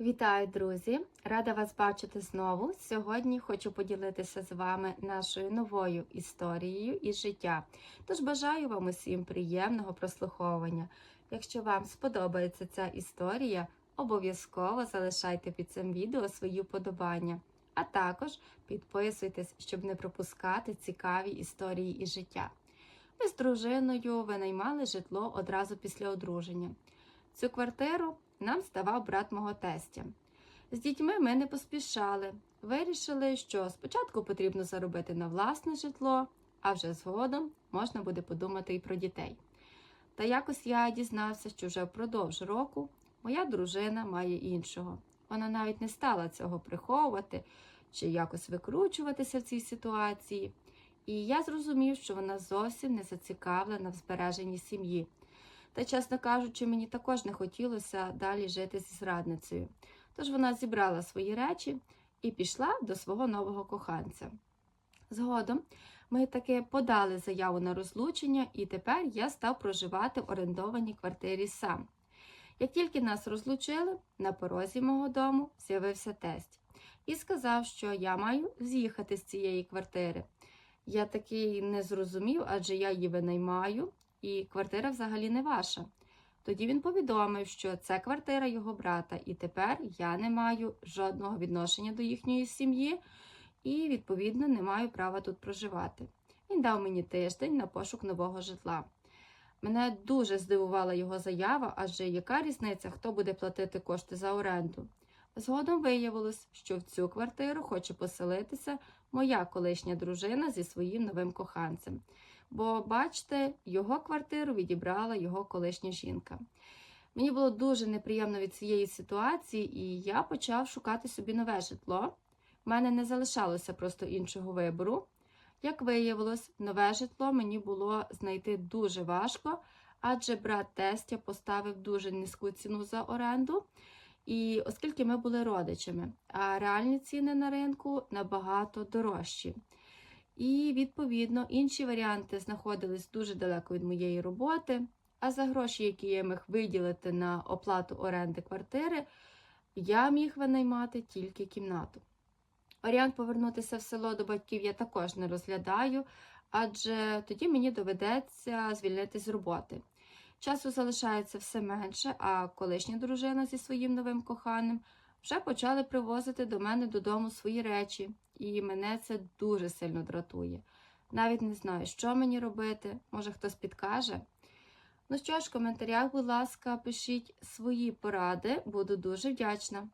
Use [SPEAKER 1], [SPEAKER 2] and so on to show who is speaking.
[SPEAKER 1] Вітаю, друзі! Рада вас бачити знову. Сьогодні хочу поділитися з вами нашою новою історією із життя. Тож бажаю вам усім приємного прослуховування. Якщо вам сподобається ця історія, обов'язково залишайте під цим відео свої вподобання, а також підписуйтесь, щоб не пропускати цікаві історії із життя. Ми з дружиною винаймали житло одразу після одруження. Цю квартиру нам здавав брат мого тестя. З дітьми ми не поспішали. Вирішили, що спочатку потрібно заробити на власне житло, а вже згодом можна буде подумати і про дітей. Та якось я дізнався, що вже впродовж року моя дружина має іншого. Вона навіть не стала цього приховувати чи якось викручуватися в цій ситуації. І я зрозумів, що вона зовсім не зацікавлена в збереженні сім'ї. Та, чесно кажучи, мені також не хотілося далі жити зі зрадницею. Тож вона зібрала свої речі і пішла до свого нового коханця. Згодом ми таки подали заяву на розлучення, і тепер я став проживати в орендованій квартирі сам. Як тільки нас розлучили, на порозі мого дому з'явився тесть і сказав, що я маю з'їхати з цієї квартири. Я таки не зрозумів, адже я її винаймаю, і квартира взагалі не ваша. Тоді він повідомив, що це квартира його брата, і тепер я не маю жодного відношення до їхньої сім'ї і, відповідно, не маю права тут проживати. Він дав мені тиждень на пошук нового житла. Мене дуже здивувала його заява, адже яка різниця, хто буде платити кошти за оренду. Згодом виявилось, що в цю квартиру хоче поселитися моя колишня дружина зі своїм новим коханцем. Бо, бачите, його квартиру відібрала його колишня жінка. Мені було дуже неприємно від цієї ситуації, і я почав шукати собі нове житло. У мене не залишалося просто іншого вибору. Як виявилось, нове житло мені було знайти дуже важко, адже брат тестя поставив дуже низьку ціну за оренду. І оскільки ми були родичами, а реальні ціни на ринку набагато дорожчі. І, відповідно, інші варіанти знаходились дуже далеко від моєї роботи, а за гроші, які я міг виділити на оплату оренди квартири, я міг винаймати тільки кімнату. Варіант повернутися в село до батьків я також не розглядаю, адже тоді мені доведеться звільнитися з роботи. Часу залишається все менше, а колишня дружина зі своїм новим коханим вже почали привозити до мене додому свої речі, і мене це дуже сильно дратує. Навіть не знаю, що мені робити, може хтось підкаже. Ну що ж, в коментарях, будь ласка, пишіть свої поради, буду дуже вдячна.